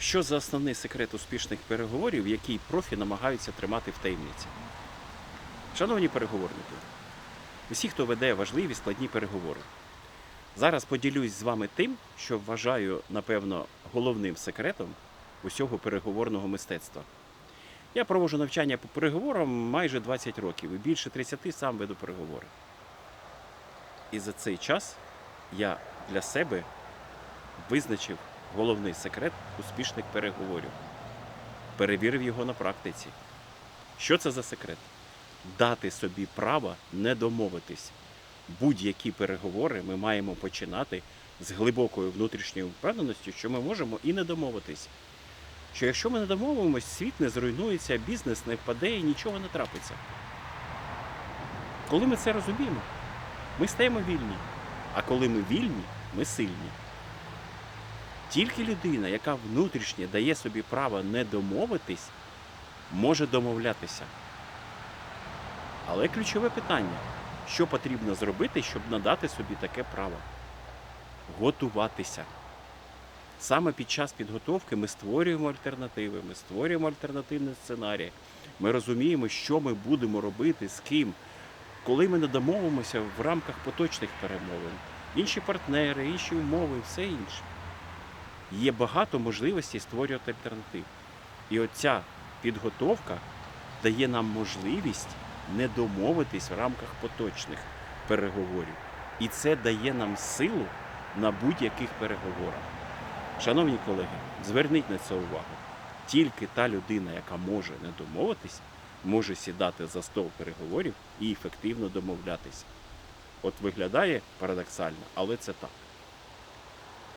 Що за основний секрет успішних переговорів, який профі намагаються тримати в таємниці? Шановні переговорники, усі, хто веде важливі складні переговори, зараз поділюсь з вами тим, що вважаю, напевно, головним секретом усього переговорного мистецтва. Я проводжу навчання по переговорам майже 20 років і більше 30 сам веду переговори. І за цей час я для себе визначив головний секрет успішних переговорів. Перевірив його на практиці. Що це за секрет? Дати собі право не домовитись. Будь-які переговори ми маємо починати з глибокою внутрішньою впевненістю, що ми можемо і не домовитись. Що якщо ми не домовимось, світ не зруйнується, бізнес не впаде і нічого не трапиться. Коли ми це розуміємо, ми стаємо вільні. А коли ми вільні, ми сильні. Тільки людина, яка внутрішньо дає собі право не домовитись, може домовлятися. Але ключове питання: що потрібно зробити, щоб надати собі таке право? Готуватися. Саме під час підготовки ми створюємо альтернативи, ми створюємо альтернативний сценарій. Ми розуміємо, що ми будемо робити, з ким, коли ми не домовимося в рамках поточних перемовин. Інші партнери, інші умови, все інше. Є багато можливостей створювати альтернатив. І оця підготовка дає нам можливість не домовитись в рамках поточних переговорів. І це дає нам силу на будь-яких переговорах. Шановні колеги, зверніть на це увагу. Тільки та людина, яка може не домовитись, може сідати за стол переговорів і ефективно домовлятися. От виглядає парадоксально, але це так.